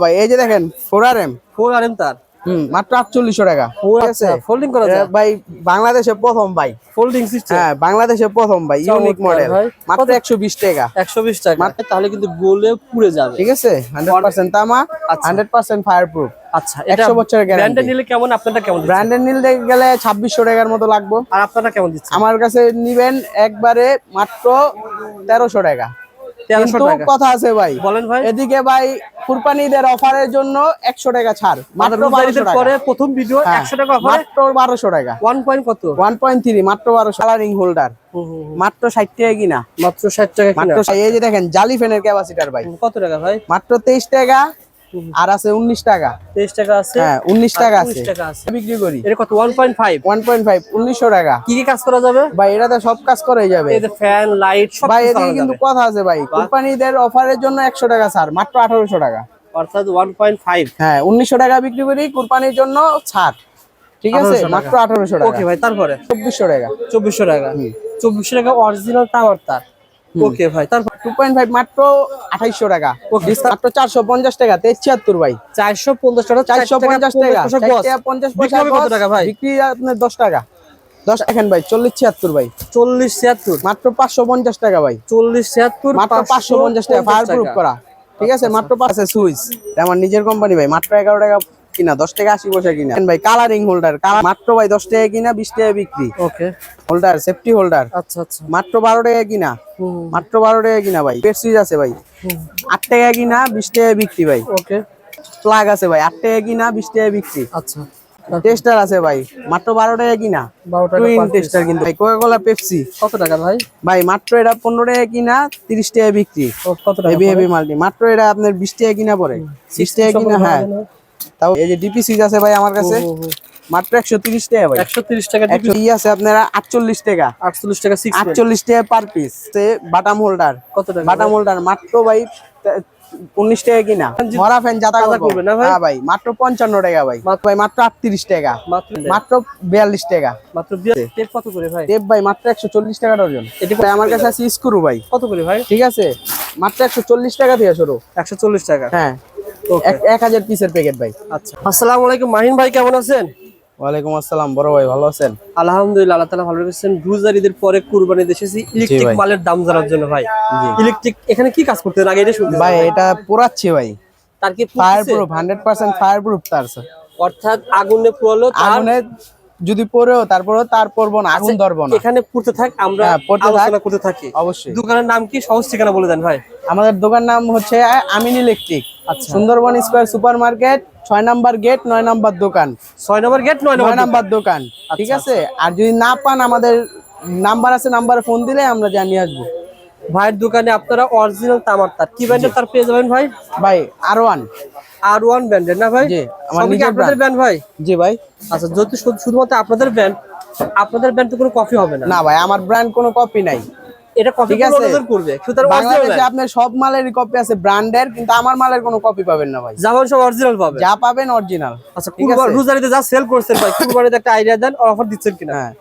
ভাই এই যে দেখেন four R M four R M তার? হুম মাত্র আটচল্লিশশো টাকা। আচ্ছা ফোল্ডিং করা যায়? ভাই বাংলাদেশে প্রথম ভাই। ফোল্ডিং সিস্টেম হ্যাঁ বাংলাদেশে প্রথম ভাই ইউনিক মডেল মাত্র একশো বিশ টাকা। একশো বিশ টাকা। তাহলে কিন্তু গোলে পুড়ে যাবে। ঠিক আছে? হান্ড্রেড পার্সেন্ট তামা আচ্ছা। হান্ড্রেড পার্সেন্ট ফায়ার প্রুফ আচ্ছা এটা 100 বছরের নিলে কেমন আপনারটা কেমন? ব্র্যান্ডের নিল গেলে ছাব্বিশশো টাকার মতো লাগবে। আর আপনারটা কেমন দিচ্ছে? আমার কাছে নিবেন একবারে মাত্র তেরোশো টাকা। তেরোশো টাকা। কথা আছে ভাই। বলেন ভাই। এদিকে ভাই কুরবানিদের অফারের জন্য একশো টাকা ছাড়। মাত্র মাত্র বারোশো টাকা। পরে প্রথম ভিডিও হ্যাঁ, একশো টাকা অফার? মাত্র বারোশো টাকা। ওয়ান পয়েন্ট কত? ওয়ান পয়েন্ট থ্রি মাত্র 1200 কালারিং হোল্ডার। মাত্র ষাট টাকা কিনা? মাত্র ষাট টাকা কিনা? মাত্র এই যে দেখেন জালি ফ্যানের ক্যাপাসিটার ভাই। কত টাকা ভাই? মাত্র তেইশ টাকা। আর আছে উনিশ টাকা। তেইশ টাকা আছে। হ্যাঁ উনিশ আর টাকা 19 আছে। টাকা আছে। বিক্রি করি। এটা কত? One point five one point five উনিশশো টাকা। কি কি কাজ করা যাবে? ভাই এটাতে সব কাজ করাই যাবে। এই যে ফ্যান লাইট সব ভাই এদিকে কিন্তু কথা আছে ভাই কোম্পানিদের অফারের জন্য একশো টাকা ছাড় মাত্র আঠারোশো টাকা। অর্থাৎ ওয়ান পয়েন্ট ফাইভ হ্যাঁ উনিশশো টাকা বিক্রি করি কোরবানির জন্য ছাড়। ঠিক আছে? মাত্র আঠারোশো টাকা। ওকে ভাই তারপরে? চব্বিশশো টাকা। চব্বিশশো টাকা। চব্বিশশো টাকা অরিজিনাল টাওয়ার তার। ওকে ভাই তারপর? টু পয়েন্ট ফাইভ মাত্র আঠাইশশো টাকা। মাত্র চারশো পঞ্চাশ টাকা তেইশ ছিয়াত্তর ভাই। চারশো পঞ্চাশ টাকা চারশো পঞ্চাশ টাকা পঞ্চাশ ভাই? বিক্রি আপনার দশ টাকা। দশ ভাই চল্লিশ ছিয়াত্তর ভাই। চল্লিশ ছিয়াত্তর। মাত্র পাঁচশো পঞ্চাশ টাকা ভাই। চল্লিশ ছিয়াত্তর মাত্র পাঁচশো পঞ্চাশ টাকা ফায়ার প্রুফ করা। ঠিক আছে মাত্র পাঁচ সুইচ আমার নিজের কোম্পানি ভাই মাত্র এগারো টাকা কিনা দশ টাকা আশি পয়সা কিনা। ভাই কালারিং হোল্ডার মাত্র ভাই দশ টাকা কিনা বিশ টাকা বিক্রি। ওকে হোল্ডার সেফটি হোল্ডার আচ্ছা আচ্ছা। মাত্র বারো টাকা কিনা। মাত্র বারো টাকা কিনা ভাই। সুইচ আছে ভাই। আট টাকা কিনা বিশ টাকা বিক্রি ভাই। ওকে প্লাগ আছে ভাই। আট টাকা কিনা বিশ টাকা বিক্রি। আচ্ছা। টেস্টার আছে ভাই। মাত্র বারো টাকা কিনা। টুইন টেস্টার কিন্তু। ভাই কোকা কোলা পেপসি কত টাকা ভাই? ভাই মাত্র এটা পনেরো টাকা কিনা তিরিশ টাকা বিক্রি। কত টাকা হেভি হেভি মাল্টি মাত্র এটা আপনার বিশ টাকা কিনা পড়ে। বিশ টাকা কিনা হ্যাঁ। তাও এই যে ডিপি সুইচ আছে ভাই আমার কাছে মাত্র একশো তিরিশ টাকা ভাই। একশো তিরিশ টাকা ই আছে আপনারা আটচল্লিশ টাকা। আটচল্লিশ টাকা আটচল্লিশ টাকা পার পিস বাটাম হোল্ডার কত টাকা? বাটাম হোল্ডার মাত্র ভাই উনিশ টাকা কিনা। মরা ফ্যান জাতা করবে না ভাই? হ্যাঁ ভাই মাত্র পঞ্চান্ন টাকা ভাই। মাত্র- ভাই মাত্র আটত্রিশ টাকা। মাত্র বিয়াল্লিশ টাকা। মাত্র টেপ কত করে ভাই? টেপ ভাই মাত্র একশো চল্লিশ টাকা ডজন। এটি আমার কাছে আছে স্ক্রু ভাই। কত করে ভাই? ঠিক আছে? মাত্র একশো চল্লিশ টাকা দিয়ে শুরু। একশো চল্লিশ টাকা। হ্যাঁ। এক- হাজার পিসের প্যাকেট ভাই। আচ্ছা। আসসালামু আলাইকুম মাহিন ভাই কেমন আছেন? ওয়ালাইকুম আসসালাম বড় ভাই ভালো আছেন? আলহামদুলিল্লাহ আল্লাহ তালা ভালো রেখেছেন। রোজার ঈদের পরে কুরবানি এসেছি ইলেকট্রিক মালের দাম জানার জন্য ভাই। ইলেকট্রিক এখানে কি কাজ করতে আগে এটা শুনতে ভাই এটা পোড়াচ্ছি ভাই। তার কি fire? Proof hundred percent fire proof তার। অর্থাৎ আগুনে পোড়ালো আগুনে যদি পড়েও তারপরেও তার পড়ব না আগুন ধরবো না। এখানে পড়তে থাক আমরা হ্যাঁ। আলোচনা করতে থাকি। অবশ্যই। দোকানের নাম কি? সহজ ঠিকানা বলে দেন ভাই। আমাদের দোকান নাম হচ্ছে আমিন ইলেকট্রিক। আচ্ছা। সুন্দরবন স্কোয়ার সুপার মার্কেট ছয় নাম্বার গেট নয় নাম্বার দোকান। ছয় নম্বর গেট নয় নয় নম্বর নাম্বার দোকান ঠিক আচ্ছা, আছে? আর যদি না পান আমাদের নাম্বার আছে নাম্বারে ফোন দিলে আমরা জানিয়ে আসব। ভাইয়ের দোকানে আপনারা অরিজিনাল তামার তার কি ব্র্যান্ডের তার পেয়ে যাবেন ভাই? ভাই আর ওয়ান আর ওয়ান ব্র্যান্ডের না ভাই? জি, আমার কি নিজের আপনাদের ব্র্যান্ড ভাই? জি ভাই। আচ্ছা যদি শুধু- শুধুমাত্র আপনাদের ব্র্যান্ড আপনাদের ব্র্যান্ড তো কোনো কপি হবে না। না ভাই আমার ব্র্যান্ড কোনো কপি নাই। এটা কপি আছে। করবে সুতরাং বাংলাদেশে আপনার সব মালেরই কপি আছে ব্র্যান্ডের কিন্তু আমার মালের কোনো কপি পাবেন না ভাই। যেমন সব অরিজিনাল পাবে। যা পাবেন অরিজিনাল আচ্ছা। রোজারিতে যা সেল করছেন ভাই কুরবানিতে একটা আইডিয়া দেন অফার দিচ্ছেন কিনা। হ্যাঁ।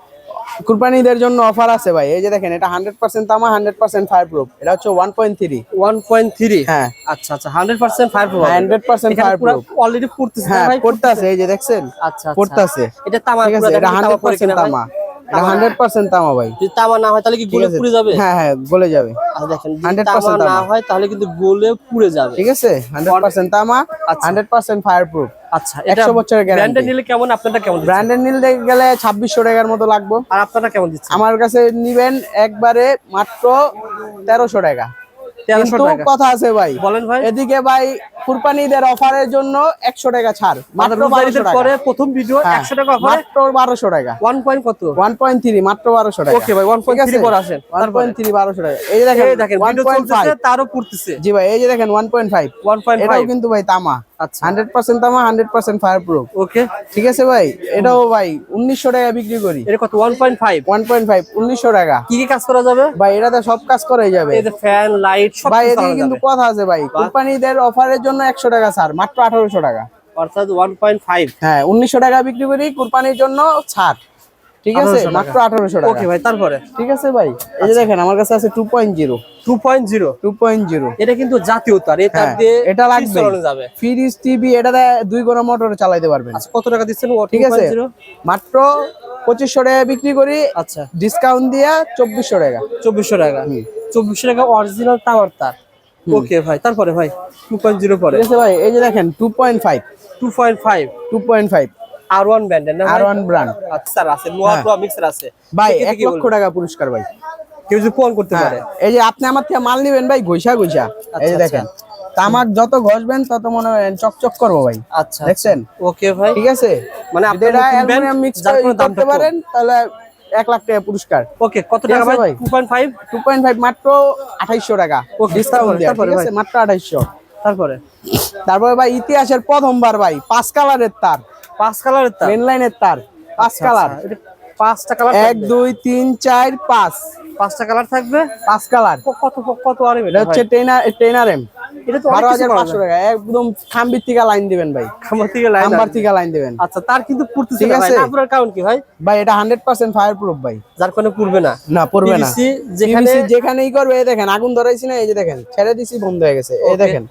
কুরবানিদের জন্য অফার আছে ভাই। এই যে দেখেন এটা হান্ড্রেড পার্সেন্ট তামা হান্ড্রেড পার্সেন্ট ফায়ার প্রুফ এটা হচ্ছে ওয়ান পয়েন্ট থ্রি 1.3 হ্যাঁ। আচ্ছা আচ্ছা 100% fire proof hundred percent fire proof already পড়তেছে হ্যাঁ ভাই? পড়তে আছে এই যে দেখছেন? আচ্ছা আচ্ছা। এটা তামা ঠিক আছে পুরো এটা হান্ড্রেড পার্সেন্ট তামা। এটা হান্ড্রেড পার্সেন্ট তামা ভাই। যদি তামা না হয় তাহলে কি গলে পুড়ে যাবে? হ্যাঁ হ্যাঁ গলে যাবে। আচ্ছা দেখেন 100% তামা না হয় তাহলে কিন্তু গলে পুড়ে যাবে। ঠিক আছে? হান্ড্রেড পার্সেন্ট তামা। হান্ড্রেড পার্সেন্ট ফায়ার প্রুফ আচ্ছা এটা 100 বছরের guarantee। ব্র্যান্ডে নিলে কেমন? আপনারটা কেমন ব্র্যান্ডের নিল গেলে ছাব্বিশশো টাকার মতো লাগবে। আর আপনারটা কেমন দিচ্ছে আমার কাছে নিবেন একবারে মাত্র টাকা। কিন্তু কথা আছে ভাই বলেন ভাই। এদিকে ভাই কুরবানিদের অফারের জন্য একশো টাকা ছাড় মাত্র ঈদের টাকা। পরে প্রথম ভিডিও হ্যাঁ, 100 টাকা অফারে? মাত্র টাকা। 1 পয়েন্ট কত? ওয়ান পয়েন্ট থ্রি মাত্র বারোশো টাকা। ওকে ভাই 1.3 আসেন। টাকা। এই যে দেখেন এই দেখেন ওয়ান ভিডিও পয়েন্ট চলতেছে তারও পড়তেছে। জি ভাই এই যে দেখেন ওয়ান পয়েন্ট ফাইভ 1.5 এটাও কিন্তু ভাই তামা। আচ্ছা। হান্ড্রেড পার্সেন্ট তামা hundred percent fire proof okay ঠিক আছে ভাই? এটাও ভাই উনিশশো টাকা বিক্রি করি। এটা কত? 1.5 ওয়ান পয়েন্ট ফাইভ উনিশশো টাকা। কি কি কাজ করা যাবে? ভাই এটাতে সব কাজ করাই যাবে। ফ্যান লাইট ভাই এদিকে কিন্তু কথা আছে ভাই কোম্পানিদের অফারের জন্য একশো টাকা ছাড় মাত্র আঠারোশো টাকা। অর্থাৎ 1.5 হ্যাঁ উনিশশো টাকা বিক্রি করি কোরবানির জন্য ছাড়। ঠিক আছে? মাত্র 1800 টাকা। ওকে ভাই তারপরে? ঠিক আছে ভাই। এই যে আচ্ছা। দেখেন আমার কাছে আছে 2.0 2.0 2.0 এটা কিন্তু জাতীয় তার এই হ্যাঁ, দিয়ে এটা লাগবে চালানো যাবে। ফ্রিজ টিভি এটা দুই গোনা মোটর চালাতে পারবেন। আচ্ছা কত টাকা দিচ্ছেন? ঠিক আছে? মাত্র 2500 টাকা বিক্রি করি। আচ্ছা। ডিসকাউন্ট দিয়া 2400 টাকা। 2400 টাকা। 2400 টাকা অরিজিনাল টাওয়ার তার। ওকে ভাই তারপরে ভাই 2.0 পরে। ঠিক আছে ভাই এই যে দেখেন 2.5 2.5 2.5 আর ওয়ান ব্র্যান্ডের না আর ওয়ান ব্র্যান্ড আচ্ছা আছে লোয়া হ্যাঁ। মিক্সার আছে। ভাই এক লক্ষ টাকা পুরস্কার ভাই। কেউ যদি ফোন করতে হ্যাঁ, পারে। এই যে আপনি আমার থেকে মাল নিবেন ভাই ঘইসা ঘইসা এই যে আচ্ছা, দেখেন তামাক যত ঘষবেন তত মনে হয় চকচক করব ভাই। আচ্ছা দেখছেন? ওকে ভাই। ঠিক আছে? মানে এটা অ্যালুমিনিয়াম মিক্স করতে পারেন তাহলে এক লাখ টাকা পুরস্কার। ওকে কত টাকা ভাই। Two point five two point five মাত্র আঠাইশশো টাকা। ডিসকাউন্ট তারপরে, ঠিক আছে? মাত্র আঠাইশশো। তারপরে? তারপরে ভাই ইতিহাসের প্রথমবার ভাই পাঁচ কালারের তার। পাঁচ কালারের তার? মেন লাইনের তার। পাঁচ আচ্ছা, কালার। আচ্ছা, পাঁচটা কালার এক দুই তিন চার পাঁচ। পাঁচটা কালার থাকবে? পাঁচ কালার। কত কত আর এটা হচ্ছে টেনার টেনার এম এটা তো বারো অনেক হাজার কিছু পাঁচশো টাকা। একদম খাম্বির থেকে লাইন দিবেন ভাই। খামার থেকে লাইন নাম্বার থেকে লাইন দিবেন। আচ্ছা তার কিন্তু পুড়তেছে ঠিক আছে। আপনার কারণ কি ভাই? ভাই এটা হান্ড্রেড পার্সেন্ট ফায়ার প্রুফ ভাই। যার কোনো পুড়বে না। না পড়বে না। যেখানে যেখানেই করবে এই দেখেন আগুন ধরাইছি না এই যে দেখেন ছেড়ে দিছি বন্ধ হয়ে গেছে এই দেখেন।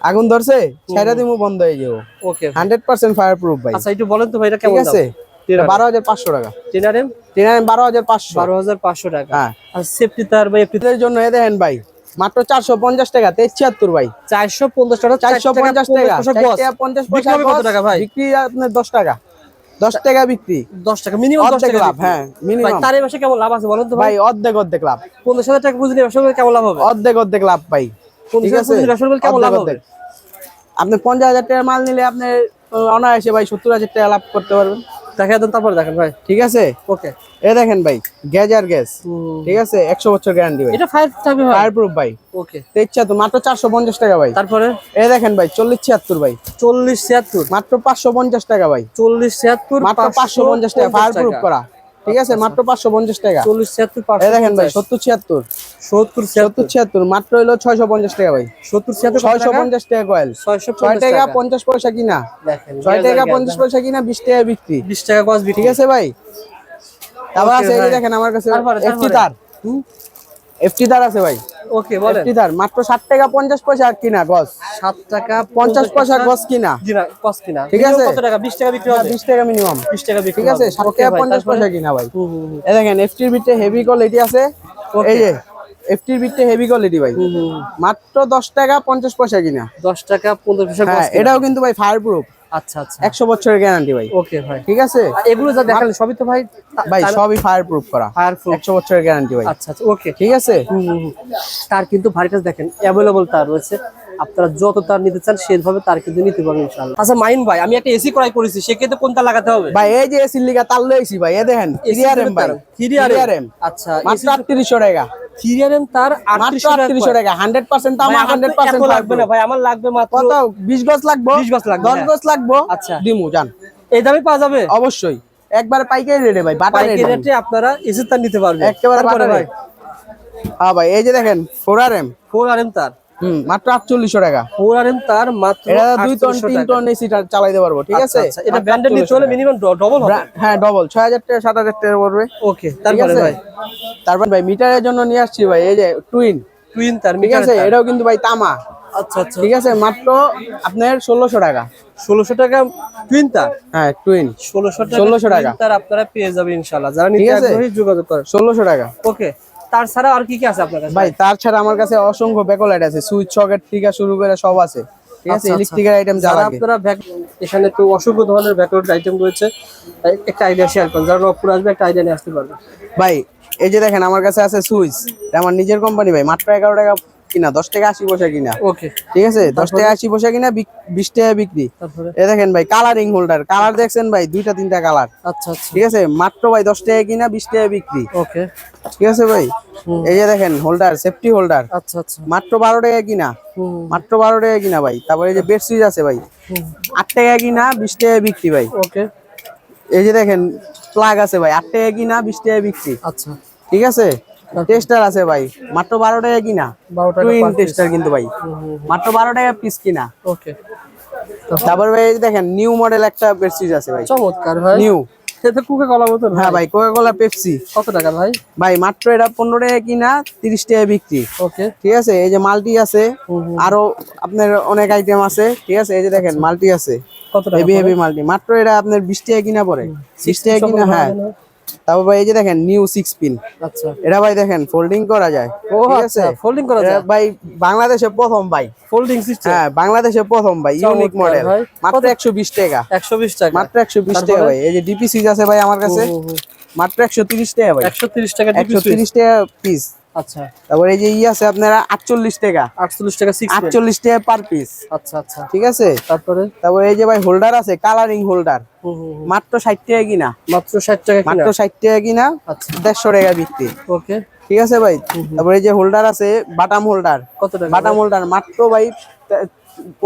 আগুন ধরছে ছেড়ে দিমু বন্ধ হয়ে যাব okay. Hundred percent fire proof ভাই। আচ্ছা একটু বলেন তো ভাই এটা কেমন আছে? আছে বারো হাজার পাঁচশো টাকা। টেনার এম টেনার বারো হাজার পাঁচশো। বারো হাজার পাঁচশো টাকা। হ্যাঁ। আর সেফটি তার ভাই এদের জন্য এ দেখেন ভাই মাত্র চারশো পঞ্চাশ টাকা তেইশ ছিয়াত্তর ভাই। চারশো পঞ্চাশ টাকা চারশো পঞ্চাশ টাকা পঞ্চাশ পয়সা কত টাকা ভাই? বিক্রি আপনার দশ টাকা। দশ টাকা বিক্রি। দশ টাকা মিনিমাম দশ অর্ধেক টাকা লাভ হ্যাঁ মিনিমাম তার এই কেমন লাভ আছে বলেন তো ভাই অর্ধেক অর্ধেক লাভ। পঞ্চাশ হাজার টাকা নিয়ে কেমন লাভ হবে? অর্ধেক অর্ধেক লাভ ভাই। ঠিক আছে? পুঁজি ব্যবসা করলে কেমন লাভ হবে? আপনি পঞ্চাশ হাজার টাকার মাল নিলে আপনি অনায়াসে ভাই সত্তর হাজার টাকা লাভ করতে পারবেন। দেখা দেন তারপরে দেখেন ভাই। ঠিক আছে? ওকে। এ দেখেন ভাই গ্যাস আর গ্যাস। ঠিক আছে? একশো বছর গ্যারান্টি ভাই। এটা ফায়ার থাকবে ভাই? ফায়ার প্রুফ ভাই। ওকে। মাত্র চারশো পঞ্চাশ টাকা ভাই। তারপরে? এ দেখেন ভাই চল্লিশ ছিয়াত্তর ভাই। চল্লিশ ছিয়াত্তর। মাত্র পাঁচশো পঞ্চাশ টাকা ভাই। চল্লিশ ছিয়াত্তর মাত্র পাঁচশো পঞ্চাশ টাকা ফায়ার প্রুফ করা। ঠিক আছে মাত্র পাঁচশো পঞ্চাশ টাকা। চল্লিশ ছিয়াত্তর দেখেন ভাই সত্তর ছিয়াত্তর। সত্তর সত্তর ছিয়াত্তর মাত্র হইল ছয়শো পঞ্চাশ টাকা ভাই। সত্তর ছিয়াত্তর ছয়শো পঞ্চাশ টাকা কয়েল। ছয়শো ছয় টাকা পঞ্চাশ পয়সা কিনা। ছয় টাকা পঞ্চাশ পয়সা কিনা বিশ টাকা বিক্রি। বিশ টাকা কস ঠিক আছে ভাই? তারপর আছে। দেখেন আমার কাছে একটি। তার। এফটি তার আছে ভাই। ওকে বলেন মাত্র ষাট টাকা পঞ্চাশ পয়সা কিনা গজ সাত টাকা পঞ্চাশ পয়সা গজ কিনা জি না কস কিনা ঠিক আছে। কত টাকা বিশ টাকা বিক্রি হবে বিশ টাকা মিনিমাম বিশ টাকা বিক্রি ঠিক আছে। টাকা? পয়সা কিনা ভাই। এই দেখেন এফটির ভিতরে হেভি কোয়ালিটি আছে Okay. এই যে এফটির ভিতরে হেভি কোয়ালিটি ভাই। মাত্র দশ টাকা পঞ্চাশ পয়সা কিনা দশ টাকা পনেরো পয়সা হ্যাঁ। এটাও কিন্তু ভাই ফায়ার প্রুফ আচ্ছা আচ্ছা। একশো বছরের গ্যারান্টি ভাই। ওকে ভাই। ঠিক আছে? এগুলো যা দেখালেন সবই তো ভাই ভাই সবই ফায়ার প্রুফ করা। ফায়ারফুল একশো বছরের গ্যারান্টি ভাই। আচ্ছা আচ্ছা ওকে। ঠিক আছে? তার কিন্তু ভারিটাস দেখেন অ্যাভেলেবল তার রয়েছে। আপনারা যত তার নিতে চান সেভাবে তার কিন্তু নিতে পারবেন ইনশাআল্লাহ। আচ্ছা মাইন ভাই আমি একটা এসি ক্রয় করেছি সেক্ষেত্রে কোনটা লাগাতে হবে? ভাই এই যে এসির লিগা তার লইছি ভাই এ দেখেন থ্রিআরএম ভাই থ্রিআরএম আচ্ছা মাত্র আটত্রিশশো টাকা। থ্রিআরএম তার মাত্র আটত্রিশশো আটত্রিশশো টাকা হান্ড্রেড পার্সেন্ট তো আমার হান্ড্রেড পার্সেন্ট লাগবে। না ভাই আমার লাগবে মাত্র কত? বিশ গজ লাগবো? 20 গজ লাগবে, দশ হ্যাঁ। গজ লাগবো? আচ্ছা। দিমু জান এই দামে পাওয়া যাবে? অবশ্যই। একবার পাইকারি রেটে ভাই বাটা রেটে আপনারা এসি তার নিতে পারবেন। একেবারে বাটা ভাই। হ্যাঁ ভাই এই যে দেখেন four R M four R M তার। হুম মাত্র আটচল্লিশশো টাকা। ফোর তার মাত্র এটা টন 4800। টন এসি চালাইতে পারব ঠিক আছে? আচ্ছা, আচ্ছা, এটা ব্র্যান্ডেড নিতে হলে মিনিমাম ডবল হবে। হ্যাঁ ডবল ছয় হাজার টাকা সাত হাজার টাকা পড়বে। ওকে তারপরে ভাই? তারপর ভাই মিটারের জন্য নিয়ে আসছি ভাই এই যে টুইন টুইন তার ঠিক আছে? এটাও কিন্তু ভাই তামা। আচ্ছা আচ্ছা। ঠিক আছে? মাত্র আপনার ষোলোশো টাকা। ষোলোশো টাকা টুইন তার? হ্যাঁ টুইন ষোলোশো টাকা 1600 টাকা। তার আপনারা পেয়ে যাবেন ইনশাআল্লাহ। যারা নিতে আগ্রহী যোগাযোগ করেন। ষোলোশো টাকা। ওকে তার ছাড়া আর কি কি আছে আপনার কাছে? ভাই তার ছাড়া আমার কাছে অসংখ্য ব্যাকলাইট আছে সুইচ সকেট থেকে শুরু করে সব আছে। ঠিক আছে? আচ্ছা, আচ্ছা। ইলেকট্রিক্যাল আইটেম যারা আপনারা এখানে তো অসংখ্য ধরনের ব্যাকলাইট আইটেম রয়েছে। একটা আইডিয়া শেয়ার করুন যারা রংপুর আসবে একটা আইডিয়া নিয়ে আসতে পারবে। ভাই এই যে দেখেন আমার কাছে আছে সুইচ। আমার নিজের কোম্পানি ভাই মাত্র এগারো টাকা কিনা দশ টাকা আশি পয়সা কিনা। ওকে ঠিক আছে? দশ টাকা আশি পয়সা কিনা বিশ টাকা বিক্রি। তারপরে? এ দেখেন ভাই কালারিং হোল্ডার কালার দেখছেন ভাই? দুইটা তিনটা কালার আচ্ছা আচ্ছা। ঠিক আছে? মাত্র ভাই দশ টাকা কিনা বিশ টাকা বিক্রি। ওকে ঠিক আছে ভাই? এই যে দেখেন হোল্ডার সেফটি হোল্ডার আচ্ছা আচ্ছা। মাত্র বারো টাকা কিনা। মাত্র বারো টাকা কিনা ভাই। তারপরে এই যে বেড সুইচ আছে ভাই। আট টাকা কিনা বিশ টাকা বিক্রি ভাই। ওকে এই যে দেখেন প্লাগ আছে ভাই। আট টাকা কিনা বিশ টাকা বিক্রি। আচ্ছা। ঠিক আছে? টেস্টার আছে ভাই। মাত্র বারো টাকা কিনা। টুইন টেস্টার কিন্তু ভাই। মাত্র বারো টাকা পিস কিনা। ওকে তারপর ভাই দেখেন নিউ মডেল একটা বেড সুইচ আছে ভাই। চমৎকার ভাই। নিউ কুকা কলা হ্যাঁ ভাই। কোকা কোলা পেপসি কত টাকা ভাই? ভাই মাত্র এটা টাকা কিনা তিরিশ টাকা বিক্রি। ওকে ঠিক আছে? এই যে মাল্টি আছে আরও আপনার অনেক আইটেম আছে। ঠিক আছে? এই যে দেখেন মাল্টি আছে। কত টাকা হেভি হেভি মাল্টি। মাত্র এটা আপনার বিশ টাকা কিনা পড়ে। বিশ টাকা কিনা হ্যাঁ। তারপর ভাই এই যে দেখেন নিউ সিক্স পিন আচ্ছা। এটা ভাই দেখেন ফোল্ডিং করা যায়। ও আচ্ছা ফোল্ডিং করা যায়। ভাই বাংলাদেশে প্রথম ভাই। ফোল্ডিং সিস্টেম হ্যাঁ বাংলাদেশে প্রথম ভাই ইউনিক মডেল মাত্র একশো বিশ টাকা। 120 টাকা। মাত্র একশো বিশ টাকা ভাই। এই যে ডিপি সিজ আছে ভাই আমার কাছে। মাত্র একশো তিরিশ টাকা ভাই। 130 টাকা একশো তিরিশ টাকা পিস আচ্ছা। তারপর এই যে ই আছে আপনারা আটচল্লিশ টাকা। 48 টাকা 6 আটচল্লিশ টাকা পার পিস আচ্ছা আচ্ছা। ঠিক আছে? তারপরে? তারপর এই যে ভাই হোল্ডার আছে কালারিং হোল্ডার। মাত্র টাকা কিনা। মাত্র 60 টাকা কিনা? মাত্র টাকা কিনা আচ্ছা। দেড়শো টাকা বিক্রি। ওকে। ঠিক আছে ভাই? তারপর এই যে হোল্ডার আছে বাটাম হোল্ডার কত টাকা? বাটাম হোল্ডার মাত্র ভাই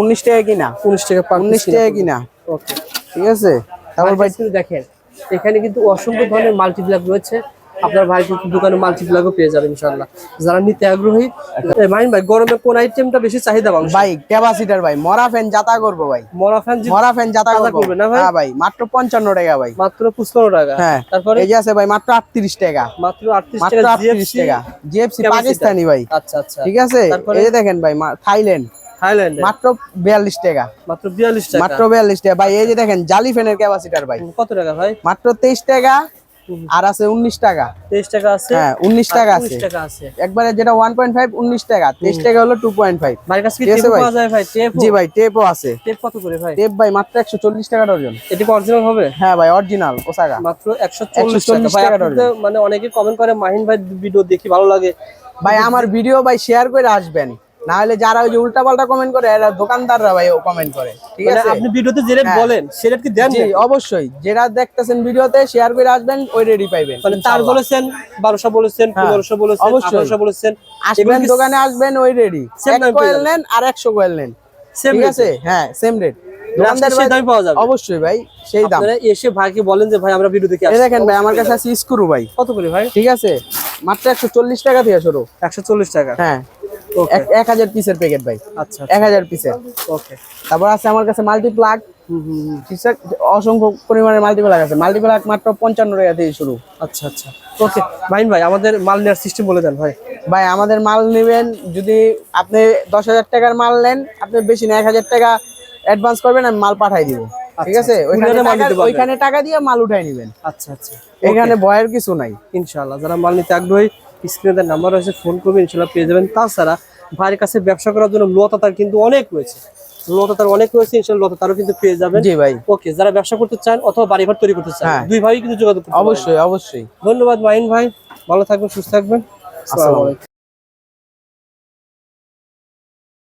উনিশ টাকা কিনা। 19 টাকা পার উনিশ টাকা কিনা। ওকে। ঠিক আছে? তারপর ভাই দেখেন এখানে কিন্তু অসংখ্য ধরনের মাল্টিপ্লাগ রয়েছে। আপনার ভাই দোকানে মাল্টিপ্লাগও পেয়ে যাবেন ইনশাআল্লাহ। যারা নিতে আগ্রহী এ, মাহিন ভাই গরমে কোন আইটেমটা বেশি চাহিদা মাংস ভাই ক্যাপাসিটার ভাই মরা ফ্যান যাতা করব ভাই। মরা ফ্যান মরা ফ্যান যাতা করবে। না ভাই? হ্যাঁ ভাই মাত্র পঞ্চান্ন টাকা ভাই। মাত্র 55 টাকা। হ্যাঁ তারপরে? এই যে আছে ভাই মাত্র আটত্রিশ টাকা। মাত্র 38 টাকা আটত্রিশ জিএফসি টাকা। জিএফসি পাকিস্তানি ভাই। আচ্ছা আচ্ছা। ঠিক আছে? এই দেখেন ভাই থাইল্যান্ড। থাইল্যান্ড? মাত্র বিয়াল্লিশ টাকা। মাত্র 42 টাকা। মাত্র বিয়াল্লিশ টাকা। ভাই এই যে দেখেন জালি ফ্যানের ক্যাপাসিটার ভাই। কত টাকা ভাই? মাত্র তেইশ টাকা। আর আছে উনিশ টাকা। 23 টাকা আছে? হ্যাঁ উনিশ টাকা আছে। 19 টাকা আছে। একবারে যেটা ওয়ান পয়েন্ট ফাইভ উনিশ টাকা। তেইশ টাকা হলো টু পয়েন্ট ফাইভ জি ভাই টেপও আছে। টেপ কত করে ভাই? টেপ ভাই মাত্র একশো চল্লিশ টাকা ডর্জন এটি অরিজিনাল হবে? হ্যাঁ ভাই অরিজিনাল ওসাকা মাত্র 140 টাকা। 140 ভাই টাকা তো মানে অনেকে কমেন্ট করে মাহিন ভাই ভিডিও দেখি ভালো লাগে। ভাই আমার ভিডিও ভাই শেয়ার করে আসবেন। না হলে যারা ওই যে উল্টা পাল্টা কমেন্ট করে এরা দোকানদাররা ভাই কমেন্ট করে। ঠিক আছে? আপনি ভিডিওতে যে রেট হ্যাঁ। বলেন সে রেট কি দেন জি অবশ্যই। যেটা দেখতেছেন ভিডিওতে শেয়ার করে আসবেন ওই রেডি পাইবেন মানে তার বলেছেন 1200 বলেছেন হ্যাঁ, 1500 বলেছেন 1800 বলেছেন আসবেন দোকানে আসবেন ওই রেডি এক কয়েল নেন আর একশো কয়েল নেন। সেম ঠিক আছে? হ্যাঁ সেম রেট অবশ্যই ভাই সেই দাম। এসে ভাইকে বলেন যে ভাই আমরা ভিডিও দেখে দেখেন ভাই আমার কাছে আছে স্ক্রু ভাই। কত করে ভাই? ঠিক আছে? মাত্র একশো চল্লিশ টাকা থেকে শুরু 140 টাকা। হ্যাঁ। এক- হাজার পিসের প্যাকেট ভাই। আচ্ছা এক হাজার পিসের ওকে তারপর আছে আমার কাছে মাল্টি প্লাগ অসংখ্য পরিমাণের মাল্টি প্লাগ আছে। মাল্টি প্লাগ মাত্র পঞ্চান্ন টাকা থেকে শুরু। আচ্ছা আচ্ছা। ওকে মাহিন ভাই আমাদের মাল নেওয়ার সিস্টেম বলে দেন ভাই। ভাই আমাদের মাল নেবেন যদি আপনি দশ হাজার টাকার মাল নেন আপনি বেশি না এক হাজার টাকা অ্যাডভান্স করবেন আমি মাল পাঠাই দিব। ঠিক আছে? ওইখানে টাকা- ওইখানে টাকা দিয়ে মাল উঠাই নেবেন। আচ্ছা আচ্ছা। এখানে ভয়ের কিছু নাই। ইনশাআল্লাহ যারা মাল নিতে আগ্রহী স্ক্রিনে তার নাম্বার রয়েছে ফোন করবেন ইনশাল্লাহ পেয়ে যাবেন। তাছাড়া ভাইয়ের কাছে ব্যবসা করার জন্য লতা তার কিন্তু অনেক রয়েছে। লতা তার অনেক রয়েছে ইনশাল্লাহ লতা তারও কিন্তু পেয়ে যাবেন। জি ভাই। ওকে যারা ব্যবসা করতে চান অথবা বাড়ি ঘর তৈরি করতে চান হ্যাঁ। দুই ভাই কিন্তু যোগাযোগ অবশ্যই অবশ্যই। ধন্যবাদ মাহিন ভাই ভালো থাকবেন সুস্থ থাকবেন। আসসালামু আলাইকুম।